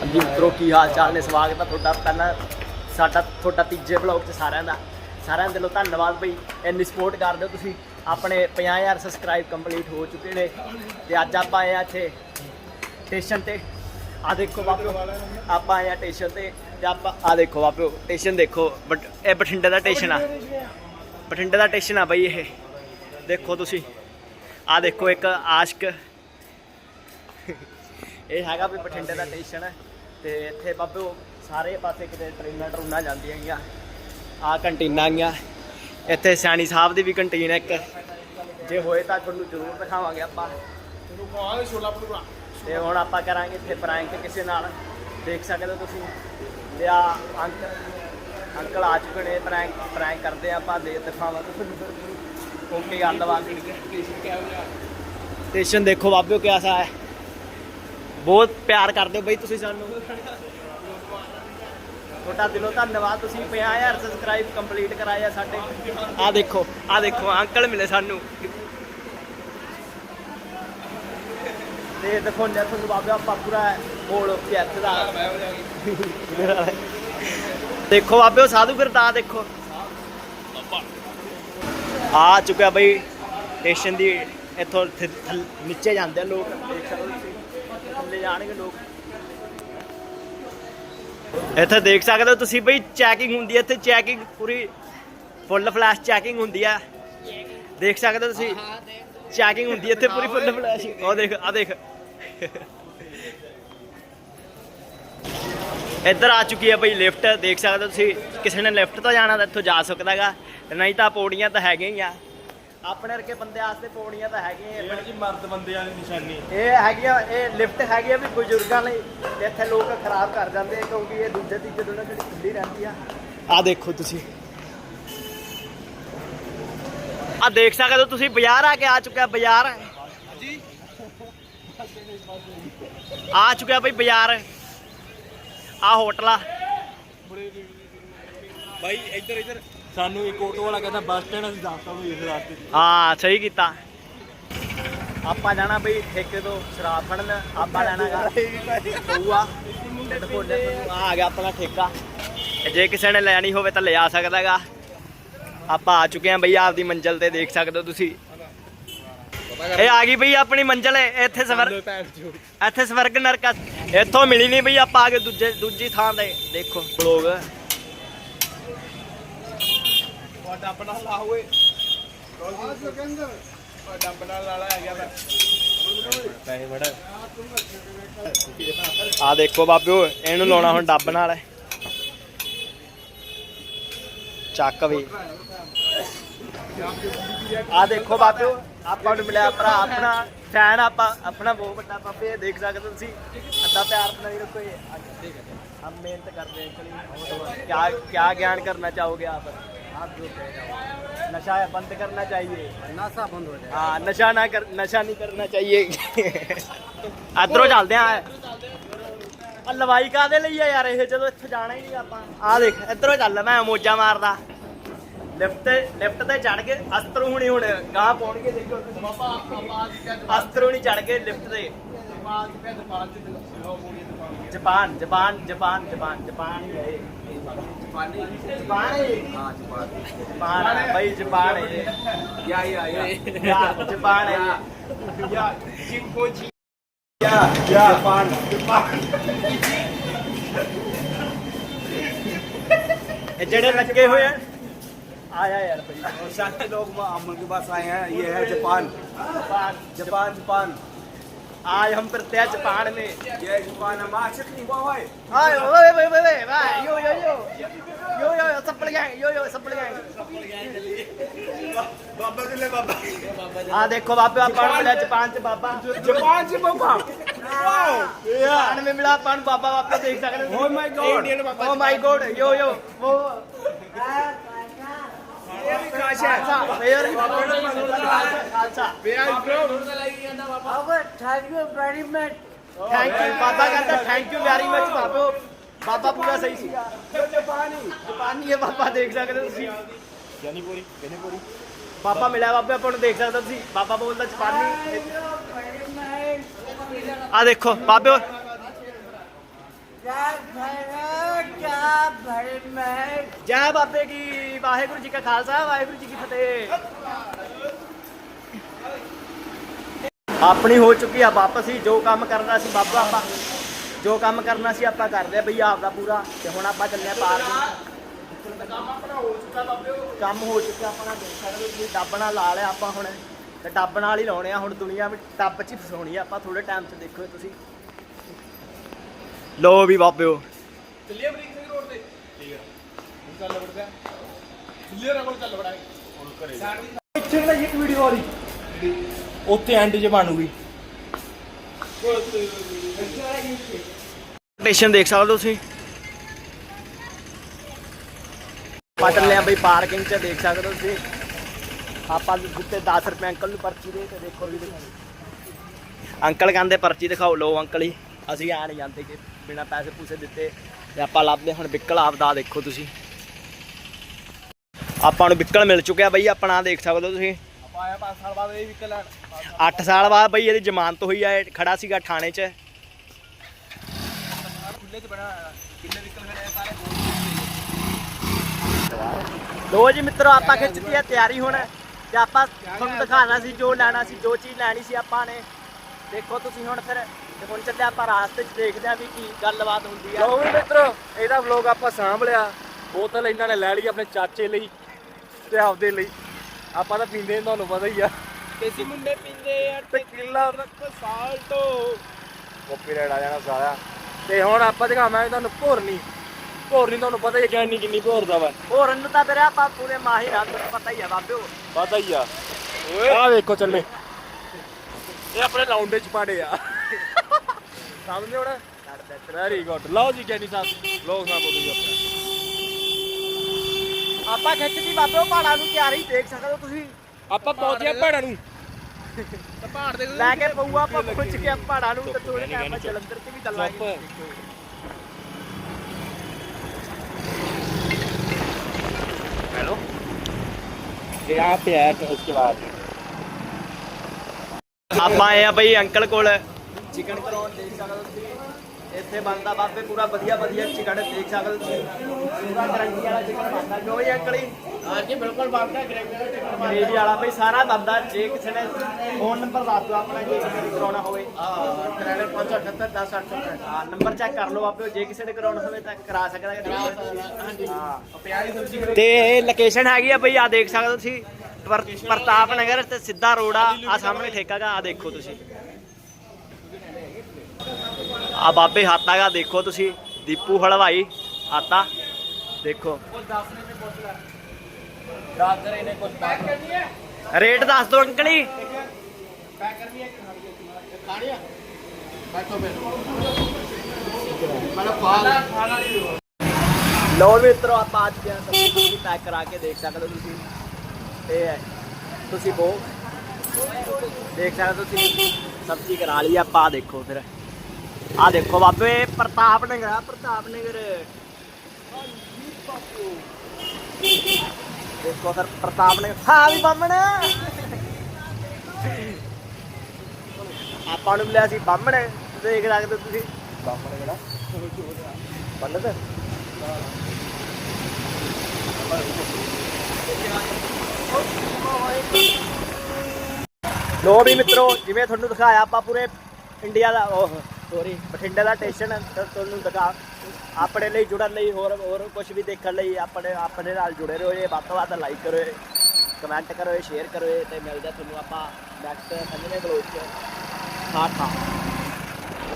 ਹਾਂਜੀ ਮਿੱਤਰੋ, ਕੀ ਹਾਲ ਚਾਲ ਨੇ? ਸਵਾਗਤ ਹੈ ਤੁਹਾਡਾ ਪਹਿਲਾਂ ਸਾਡਾ ਤੁਹਾਡਾ ਤੀਜੇ ਬਲੌਗ 'ਚ ਸਾਰਿਆਂ ਦਾ। ਸਾਰਿਆਂ ਦਿਲੋਂ ਧੰਨਵਾਦ ਬਈ, ਇੰਨੀ ਸਪੋਰਟ ਕਰਦੇ ਹੋ ਤੁਸੀਂ। ਆਪਣੇ 50000 ਸਬਸਕ੍ਰਾਈਬ ਕੰਪਲੀਟ ਹੋ ਚੁੱਕੇ ਨੇ ਤੇ ਅੱਜ ਆਪਾਂ ਆਏ ਆ ਇੱਥੇ ਸਟੇਸ਼ਨ ਤੇ। ਆ ਦੇਖੋ ਬਾਪਿਓ ਆਪਾਂ ਆਏ ਆ ਸਟੇਸ਼ਨ ਤੇ ਤੇ ਆਪਾਂ ਆ ਦੇਖੋ ਬਾਪਿਓ ਸਟੇਸ਼ਨ ਦੇਖੋ, ਬਟ ਇਹ ਬਠਿੰਡੇ ਦਾ ਸਟੇਸ਼ਨ ਆ। ਬਠਿੰਡੇ ਦਾ ਸਟੇਸ਼ਨ ਆ ਬਈ ਇਹ। ਦੇਖੋ ਤੁਸੀਂ ਆ ਦੇਖੋ ਇੱਕ ਆਸ਼ਕ। ਇਹ ਹੈਗਾ ਵੀ ਬਠਿੰਡੇ ਦਾ ਸਟੇਸ਼ਨ ਹੈ ਤੇ ਇੱਥੇ ਬਾਬੇ ਸਾਰੇ ਪਾਸੇ ਕਿਤੇ ਟ੍ਰੇਨਾਂ ਟਰੂਨਾਂ ਜਾਂਦੀਆਂ ਹੈਗੀਆਂ ਆ ਕੰਟੀਨਾਂ ਹੈਗੀਆਂ ਇੱਥੇ ਸਿਆਣੀ ਸਾਹਿਬ ਦੀ ਵੀ ਕੰਟੀਨ ਹੈ ਇੱਕ। ਜੇ ਹੋਏ ਤਾਂ ਤੁਹਾਨੂੰ ਜ਼ਰੂਰ ਦਿਖਾਵਾਂਗੇ ਆਪਾਂ। ਤੇ ਹੁਣ ਆਪਾਂ ਕਰਾਂਗੇ ਇੱਥੇ ਪ੍ਰੈਂਕ ਕਿਸੇ ਨਾਲ। ਦੇਖ ਸਕਦੇ ਹੋ ਤੁਸੀਂ ਤੇ ਆ ਅੰਕਲ ਅੰਕਲ ਆ ਚੁੱਕੇ ਨੇ ਪ੍ਰੈਂਕ ਪ੍ਰੈਂਕ ਕਰਦੇ ਆ ਆਪਾਂ ਦੇ ਦਿਖਾਵਾਂਗੇ ਤੁਹਾਨੂੰ। ਓਕੇ ਗੱਲਬਾਤ। ਸਟੇਸ਼ਨ ਦੇਖੋ ਬਾਬਿਓ ਕਿਆ ਹੈ। ਬਹੁਤ ਪਿਆਰ ਕਰਦੇ ਹੋ ਬਈ ਤੁਸੀਂ ਸਾਨੂੰ। ਤੁਹਾਡਾ ਦਿਲੋਂ ਧੰਨਵਾਦ, ਤੁਸੀਂ 50000 ਸਬਸਕ੍ਰਾਈਬ ਕੰਪਲੀਟ ਕਰਾਇਆ ਸਾਡੇ। ਆ ਦੇਖੋ ਆ ਦੇਖੋ, ਅੰਕਲ ਮਿਲੇ ਸਾਨੂੰ। ਤੇ ਦੇਖੋ ਨੇ ਤੁਹਾਨੂੰ ਬਾਬਾ ਆਪਾਂ ਪੂਰਾ ਮੋੜ ਪਿਆਰ ਦਾ। ਦੇਖੋ ਬਾਬਿਓ ਸਾਧੂ ਫਿਰਦਾ ਦੇਖੋ। ਆ ਚੁੱਕਿਆ ਬਈ ਸਟੇਸ਼ਨ ਦੀ ਇੱਥੋਂ ਨੀਚੇ ਜਾਂਦੇ ਆ ਲੋਕ। ਦੇਖ ਸਕਦੇ ਜਾਣਗੇ ਲੋਕ। ਇੱਥੇ ਦੇਖ ਸਕਦੇ ਹੋ ਤੁਸੀਂ ਬਈ ਚੈਕਿੰਗ ਹੁੰਦੀ ਹੈ ਇੱਥੇ ਚੈਕਿੰਗ ਪੂਰੀ ਫੁੱਲ ਫਲੈਸ਼ ਚੈਕਿੰਗ ਹੁੰਦੀ ਹੈ ਦੇਖ ਸਕਦੇ ਹੋ ਤੁਸੀਂ? ਚੈਕਿੰਗ ਹੁੰਦੀ ਹੈ ਇੱਥੇ ਪੂਰੀ ਫੁੱਲ ਫਲੈਸ਼ ਉਹ ਦੇਖ ਆ ਦੇਖ। ਇੱਧਰ ਆ ਚੁੱਕੀ ਹੈ ਬਈ ਲਿਫਟ। ਦੇਖ ਸਕਦੇ ਹੋ ਤੁਸੀਂ? ਕਿਸੇ ਨੇ ਲਿਫਟ ਤੋਂ ਜਾਣਾ ਤਾਂ ਇੱਥੋਂ ਜਾ ਸਕਦਾਗਾ ਨਹੀਂ ਤਾਂ ਪੌੜੀਆਂ ਤਾਂ ਹੈਗੀਆਂ ਹੀ ਆ। ਆਪਣੇ ਵਰਗੇ ਬੰਦੇ ਵਾਸਤੇ ਪੌੜੀਆਂ ਤਾਂ ਹੈਗੀਆਂ ਹੀ ਆ। ਜੀ ਮਰਦ ਬੰਦਿਆਂ ਦੀ ਨਿਸ਼ਾਨੀ। ਇਹ ਹੈਗੀਆਂ ਇਹ ਲਿਫਟ ਹੈਗੀ ਆ ਵੀ ਬਜ਼ੁਰਗਾਂ ਲਈ ਤੇ ਇੱਥੇ ਲੋਕ ਖਰਾਬ ਕਰ ਜਾਂਦੇ ਆ ਕਿਉਂਕਿ ਇਹ ਦੂਜੇ ਤੀਜੇ ਦਿਨ ਜਿਹੜੀ ਖੁੱਲੀ ਰਹਿੰਦੀ ਆ। ਆ ਦੇਖੋ ਤੁਸੀਂ। ਆ ਦੇਖ ਸਕਦੇ ਹੋ ਤੁਸੀਂ ਬਾਜ਼ਾਰ ਆ ਕੇ ਆ ਚੁੱਕਿਆ ਬਾਜ਼ਾਰ। ਆ ਚੁੱਕਿਆ ਬਈ ਬਾਜ਼ਾਰ। ਆ ਹੋਟਲ ਆ। ਬਾਈ ਇੱਧਰ ਇੱਧਰ। ਸਾਨੂੰ ਇੱਕ ਆਟੋ ਵਾਲਾ ਕਹਿੰਦਾ ਬੱਸ ਸਟੈਂਡ ਅਸੀਂ ਦੱਸਤਾ ਵੀ ਇਸ ਰਾਸਤੇ ਹਾਂ ਸਹੀ ਕੀਤਾ। ਆਪਾਂ ਜਾਣਾ ਬਈ ਠੇਕੇ ਤੋਂ ਸ਼ਰਾਬ ਫੜਨ ਆਪਾਂ ਲੈਣਾਗਾ ਕਊਆ ਆ ਆ ਗਿਆ ਆਪਣਾ ਠੇਕਾ। ਜੇ ਕਿਸੇ ਨੇ ਲੈਣੀ ਹੋਵੇ ਤਾਂ ਲਿਆ ਸਕਦਾਗਾ ਆਪਾਂ ਆ ਚੁੱਕੇ ਆਂ ਬਈ ਆਪਦੀ ਮੰਜ਼ਲ ਤੇ ਦੇਖ ਸਕਦੇ ਹੋ ਤੁਸੀਂ। ਇਹ ਆ ਗਈ ਬਈ ਆਪਣੀ ਮੰਜ਼ਲ ਇੱਥੇ ਸਵਰ ਇੱਥੇ ਸਵਰਗ ਨਰਕ। ਇੱਥੋਂ ਮਿਲੀ ਨਹੀਂ ਬਈ ਆਪਾਂ ਆ ਕੇ ਦੂਜੇ ਦੂਜੀ ਥਾਂ ਤੇ। ਦੇਖੋ ਲੋਕ ਆ ਦੇਖੋ ਬਾਬਿਓ, ਇਹਨੂੰ ਲਾਉਣਾ ਹੁਣ ਡੱਬ ਨਾਲ। ਹੈ ਚੱਕ ਵੀ। ਆ ਦੇਖੋ ਬਾਬਿਓ, ਆਪਾਂ ਨੂੰ ਮਿਲਿਆ ਭਰਾ, ਆਪਣਾ ਫੈਨ ਆਪਾਂ ਆਪਣਾ ਬਹੁਤ ਵੱਡਾ ਬਾਬੇ ਦੇਖ ਸਕਦੇ ਹੋ ਤੁਸੀਂ। ਅੱਧਾ ਪਿਆਰ ਨਾਲ ਹੀ ਰੱਖੋ ਇਹ। ਹਮ ਮਿਹਨਤ ਕਰਦੇ ਅੰਕਲ ਜੀ ਕੀ ਕੀ ਗਿਆਨ ਕਰਨਾ ਚਾਹੋਗੇ ਆਪ? आप जो कहना नशा बंद करना चाहिए ਨਸ਼ਾ ਬੰਦ ਹੋ ਜਾਏ हाँ नशा ना कर नशा नहीं करना चाहिए ਇਧਰੋਂ ਚੱਲਦੇ ਆ ਆ ਲਵਾਈ ਕਾਦੇ ਲਈ ਆ ਯਾਰ ਇਹ ਜਦੋਂ ਇੱਥੇ ਜਾਣਾ ਹੀ ਨਹੀਂ ਆਪਾਂ ਆ ਦੇਖ ਇਧਰੋਂ ਚੱਲ ਮੈਂ ਮੋਜਾ ਮਾਰਦਾ ਲਿਫਟ ਤੇ ਲਿਫਟ ਤੇ ਚੜ ਕੇ ਅਸਤਰੂ ਹੁਣੀ ਹੁਣ ਗਾਹ ਪਾਉਣਗੇ ਦੇਖੋ ਅਸਤਰੂ ਨਹੀਂ ਚੜ ਕੇ ਲਿਫਟ ਤੇ Japan Japan Japan Japan Japan Japan Japan Japan Japan Japan. भाई जापान जापान जापान जड़े लगे हुए हैं। आया यार भाई। लोग अमन के पास आए हैं। ये है जापान। Japan Japan. आज हम प्रत्यक्ष पहाड़ में ये जुबान मां चकनी हुआ है हाय ओए ओए ओए ओए भाई yo yo yo yo yo Sappar gang yo yo सप्पड़ गैंग बाबा जी ले बाबा हां देखो बाबा पान मिला जापान से बाबा जापान से बाबा पान में मिला पान बाबा आप देख सकते हो my god oh my god yo yo वो thank you very much thank you ਬਾਬਾ ਕਹਿੰਦਾ ਥੈਂਕ ਯੂ ਵੈਰੀ ਮਚ ਬਾਬਾ ਬਾਬਾ ਪੂਰਾ ਸਹੀ ਸੀ। ਜਪਾਨੀ। ਜਪਾਨੀ ਹੈ ਬਾਬਾ ਦੇਖ ਸਕਦੇ ਤੁਸੀਂ। ਜਾਨੀ ਪੂਰੀ ਕਿਨੇ ਪੂਰੀ ਬਾਬਾ ਮਿਲਿਆ ਬਾਬੇ ਆਪਾਂ ਨੂੰ ਦੇਖ ਸਕਦੇ ਤੁਸੀਂ। ਬਾਬਾ ਬੋਲਦਾ ਜਪਾਨੀ। ਆ ਦੇਖੋ ਬਾਬੇ। ਜੈ ਭੈਰਵ ਜੈ ਭੈਰਵ ਜੈ ਬਾਬੇ ਕੀ। ਵਾਹਿਗੁਰੂ ਜੀ ਕਾ ਖਾਲਸਾ, ਵਾਹਿਗੁਰੂ ਜੀ ਕੀ ਫਤਿਹ। ਆਪਣੀ ਹੋ ਚੁੱਕੀ ਆ ਵਾਪਸੀ, ਜੋ ਕੰਮ ਕਰਨਾ ਸੀ ਬਾਬਾ ਆਪਾਂ ਜੋ ਕੰਮ ਕਰਨਾ ਸੀ ਆਪਾਂ ਕਰਦੇ ਆ ਬਈ ਆਪਦਾ ਪੂਰਾ, ਤੇ ਹੁਣ ਆਪਾਂ ਚੱਲੇ ਆ ਕੰਮ ਆਪਣਾ ਹੋ ਚੁੱਕਾ ਬਾਬੇ ਕੰਮ ਹੋ ਚੁੱਕਾ ਆਪਣਾ, ਦੇਖ ਸਕਦੇ ਤੁਸੀਂ, ਡੱਬ ਲਾ ਲਿਆ ਆਪਾਂ ਹੁਣ। ਤੇ ਡੱਬ ਨਾਲ ਹੀ ਲਾਉਣੇ ਆ ਹੁਣ ਦੁਨੀਆ ਵਿੱਚ ਟੱਬ 'ਚ ਫਸਾਉਣੀ ਆ ਆਪਾਂ ਥੋੜੇ ਟਾਈਮ 'ਚ ਦੇਖੋ ਤੁਸੀਂ। ਲੋ ਵੀ ਬਾਬਿਓ। ਚੱਲੀਏ ਅਮਰੀਕ ਸਿੰਘ ਰੋਡ ਤੇ। ਠੀਕ ਹੈ ਹੁਣ ਚੱਲ ਵੜਦਾ ਪਿੱਛੇ ਦਾ ਇੱਕ ਵੀਡੀਓ ਵਾਲੀ। ਉੱਥੇ ਐਂਡ 'ਚ ਬਣੂਗੀ। ਸਟੇਸ਼ਨ ਦੇਖ ਸਕਦੇ ਹੋ ਤੁਸੀਂ? ਆਪਾਂ ਚੱਲੇ ਆ ਬਈ ਪਾਰਕਿੰਗ 'ਚ ਦੇਖ ਸਕਦੇ ਹੋ ਤੁਸੀਂ? ਆਪਾਂ ਦਿੱਤੇ 10 ਰੁਪਏ ਅੰਕਲ ਨੂੰ ਪਰਚੀ ਦੇ ਤੇ ਦੇਖੋ ਵੀ ਅੰਕਲ ਕਹਿੰਦੇ ਪਰਚੀ ਦਿਖਾਓ ਲੋ ਅੰਕਲ ਹੀ ਅਸੀਂ ਆ ਨਹੀਂ ਜਾਂਦੇ ਕਿ ਬਿਨਾ ਪੈਸੇ ਪੂਸੇ ਦਿੱਤੇ। ਤੇ ਆਪਾਂ ਲੱਭਦੇ ਹੁਣ ਵਿਕਲ ਆਪਦਾ ਦੇਖੋ ਤੁਸੀਂ। ਆਪਾਂ ਨੂੰ ਵਿਕਲ ਮਿਲ ਚੁੱਕਿਆ ਬਈ, ਆਪਣਾ ਦੇਖ ਸਕਦੇ ਹੋ ਤੁਸੀਂ। ਆਪਾਂ ਆਇਆ 5 ਸਾਲ ਬਾਅਦ ਇਹ ਵੀ 8 ਸਾਲ ਬਾਅਦ ਬਈ, ਇਹਦੀ ਜ਼ਮਾਨਤ ਹੋਈ ਆ ਖੜਾ ਸੀਗਾ ਥਾਣੇ 'ਚ। ਲੋ ਜੀ ਮਿੱਤਰੋ, ਆਪਾਂ ਖਿੱਚਦੀ ਆ ਤਿਆਰੀ ਹੁਣ, ਤੇ ਆਪਾਂ ਤੁਹਾਨੂੰ ਦਿਖਾਣਾ ਸੀ, ਜੋ ਲੈਣਾ ਸੀ, ਜੋ ਚੀਜ਼ ਲੈਣੀ ਸੀ ਆਪਾਂ ਨੇ। ਦੇਖੋ ਤੁਸੀਂ ਹੁਣ ਫਿਰ ਹੁਣ ਚੱਲੇ ਆਪਾਂ ਰਾਸਤੇ 'ਚ ਦੇਖਦੇ ਆ ਵੀ ਕੀ ਗੱਲਬਾਤ ਹੁੰਦੀ ਆ। ਲਓ ਮਿੱਤਰੋ, ਇਹਦਾ ਵਲੌਗ ਆਪਾਂ ਸਾਂਭ ਲਿਆ। ਬੋਤਲ ਇਹਨਾਂ ਨੇ ਲੈ ਲਈ ਆਪਣੇ ਚਾਚੇ ਲਈ। ਤੇ ਆਪਦੇ ਲਈ। ਆਪਾਂ ਤਾਂ ਪੀਂਦੇ ਨੀ, ਤੁਹਾਨੂੰ ਪਤਾ ਹੀ ਆ। ਦੇਸੀ ਮੁੰਡੇ ਪੀਂਦੇ ਆ ਤੇ ਕਿੱਲਾ ਰੱਖ ਸਾਲ ਤੋਂ। ਕਾਪੀਰਾਈਟ ਆ ਜਾਣਾ ਸਾਰਾ। ਤੇ ਹੁਣ ਆਪਾਂ ਦਿਖਾਵਾਂਗੇ ਤੁਹਾਨੂੰ ਭੋਰਨੀ। ਭੋਰਨੀ ਤੁਹਾਨੂੰ ਪਤਾ ਹੀ ਹੈ ਕਿੰਨੀ ਕਿੰਨੀ ਭੋਰਦਾ ਵਾ। ਹੋਰ ਨੂੰ ਤਾਂ ਵੀਰੇ ਆਪਾਂ ਪੂਰੇ ਮਾਹਿਰ ਆ ਤੁਹਾਨੂੰ ਪਤਾ ਹੀ ਆ ਬਾਬਿਓ ਪਤਾ ਹੀ ਆ। ਆ ਵੇਖੋ ਚੱਲੇ। ਇਹ ਆਪਣੇ ਲਾਉਂਡੇ ਚ ਪਾੜੇ ਆ। ਸਮਝਦੇ ਹੋ ਨਾ ਵੈਰੀ ਗੁੱਡ ਲਓ ਜੀ ਗਿਆਨੀ ਸਾਹਿਬ। ਲੋਕ ਸਾਹਿਬ ਜੀ ਆਪਣਾ। ਆਪਾਂ ਖਿੱਚਦੀ ਬਾਬੇ ਉਹ ਪਹਾੜਾਂ ਨੂੰ ਤਿਆਰੀ ਦੇਖ ਸਕਦੇ ਹੋ ਤੁਸੀਂ। ਆਪਾਂ ਪਹੁੰਚਿਆ ਪਹਾੜਾਂ ਨੂੰ। ਤਾਂ ਪਹਾੜ ਦੇ ਲੈ ਕੇ ਪਊਆ ਆਪਾਂ ਪਹੁੰਚ ਕੇ ਪਹਾੜਾਂ ਨੂੰ ਤੇ ਥੋੜੇ ਟਾਈਮ ਜਲੰਧਰ ਤੇ ਵੀ ਚੱਲਾਂਗੇ ਆਪਾਂ ਆਏ ਆ ਬਈ ਅੰਕਲ ਕੋਲ। ਚਿਕਨ ਕਰਾਉਣ ਦੇਖ ਸਕਦੇ ਹੋ ਤੁਸੀਂ। ਇੱਥੇ ਬਣਦਾ ਬਾਬੇ ਪੂਰਾ ਵਧੀਆ ਵਧੀਆ ਚਿਕਨ ਦੇਖ ਸਕਦੇ ਤੁਸੀਂ। ਪੂਰਾ ਗਰੰਟੀ ਵਾਲਾ ਚਿਕਨ ਬਣਦਾ। ਜੋ ਹੀ ਅੰਕਲ ਹਾਂਜੀ ਬਿਲਕੁਲ ਬਣਦਾ ਗ੍ਰੇਵੀ ਵਾਲਾ ਚਿਕਨ ਗ੍ਰੇਵੀ ਵਾਲਾ ਬਈ ਸਾਰਾ ਬਣਦਾ। ਜੇ ਕਿਸੇ ਨੇ ਫੋਨ ਨੰਬਰ ਦੱਸ ਦਿਓ ਆਪਣਾ ਜੇ ਕਿਸੇ ਨੇ ਕਰਾਉਣਾ ਹੋਵੇ। ਹਾਂ 9378 10800 ਹਾਂ ਨੰਬਰ ਚੈੱਕ ਕਰ ਲਓ ਆਪੇ। ਜੇ ਕਿਸੇ ਨੇ ਕਰਾਉਣਾ ਹੋਵੇ ਤਾਂ ਕਰਾ ਸਕਦਾ ਹੈ। ਹਾਂਜੀ। ਹਾਂ। ਪਿਆਰੀ ਸਬਜ਼ੀ ਤੇ ਇਹ ਲੋਕੇਸ਼ਨ ਹੈਗੀ ਆ ਬਈ ਆ ਦੇਖ ਸਕਦੇ ਤੁਸੀਂ। ਪਰ- ਪ੍ਰਤਾਪ ਨਗਰ ਤੇ ਸਿੱਧਾ ਰੋਡ ਆ। ਆ ਸਾਹਮਣੇ ਠੇਕਾ ਗਾ ਆ ਦੇਖੋ ਤੁਸੀਂ। ਆ ਬਾਬੇ ਹਾਤਾ ਦਾ ਦੇਖੋ ਤੁਸੀਂ, ਦੀਪੂ ਹਲਵਾਈ ਹਾਤਾ। ਦੇਖੋ। ਰੇਟ ਦੱਸ ਦੋ ਅੰਕਲੀ। ਲੋ ਮਿੱਤਰੋ, ਆਪਾਂ ਅੱਜ ਗਿਆ ਤੁਸੀਂ ਪੈਕ ਕਰਾ ਕੇ ਦੇਖ ਸਕਦੇ ਹੋ ਤੁਸੀਂ। ਇਹ ਹੈ। ਤੁਸੀਂ ਬੋ ਦੇਖ ਸਕਦੇ ਹੋ ਤੁਸੀਂ। ਸਬਜ਼ੀ ਕਰਾ ਲਈ ਆਪਾਂ ਦੇਖੋ ਫਿਰ। ਆ ਦੇਖੋ ਬਾਬੇ, ਪ੍ਰਤਾਪ ਨਗਰ, ਆ ਪ੍ਰਤਾਪ ਨਗਰ। ਦੇਖੋ ਫਿਰ ਪ੍ਰਤਾਪ ਨਗਰ ਹਾਂ ਵੀ ਬਾਹਮਣ ਆਪਾਂ ਨੂੰ ਮਿਲਿਆ ਸੀ ਬਾਹਮਣ। ਦੇਖ ਸਕਦੇ ਹੋ ਤੁਸੀਂ। ਬਾਹਮਣ ਕਿਹੜਾ? ਪੰਡਤ। ਲੋ ਵੀ ਮਿੱਤਰੋ, ਜਿਵੇਂ ਤੁਹਾਨੂੰ ਦਿਖਾਇਆ, ਆਪਾਂ ਪੂਰੇ ਇੰਡੀਆ ਦਾ ਉਹ ਸੋਰੀ ਬਠਿੰਡੇ ਦਾ ਸਟੇਸ਼ਨ ਤੁਹਾਨੂੰ ਦਿਖਾ। ਆਪਣੇ ਲਈ ਜੁੜਨ ਲਈ ਹੋਰ ਹੋਰ ਕੁਝ ਵੀ ਦੇਖਣ ਲਈ ਆਪਣੇ ਆਪਣੇ ਨਾਲ ਜੁੜੇ ਰਹੋ ਜੇ ਵੱਧ ਤੋਂ ਵੱਧ ਲਾਈਕ ਕਰੋ ਕਮੈਂਟ ਕਰੋ ਸ਼ੇਅਰ ਕਰੋ ਤੇ ਮਿਲਦਾ ਤੁਹਾਨੂੰ ਆਪਾਂ ਨੈਕਸਟ ਪੰਜਵੇਂ ਬਲੌਗ 'ਚ। ਠਾਠਾ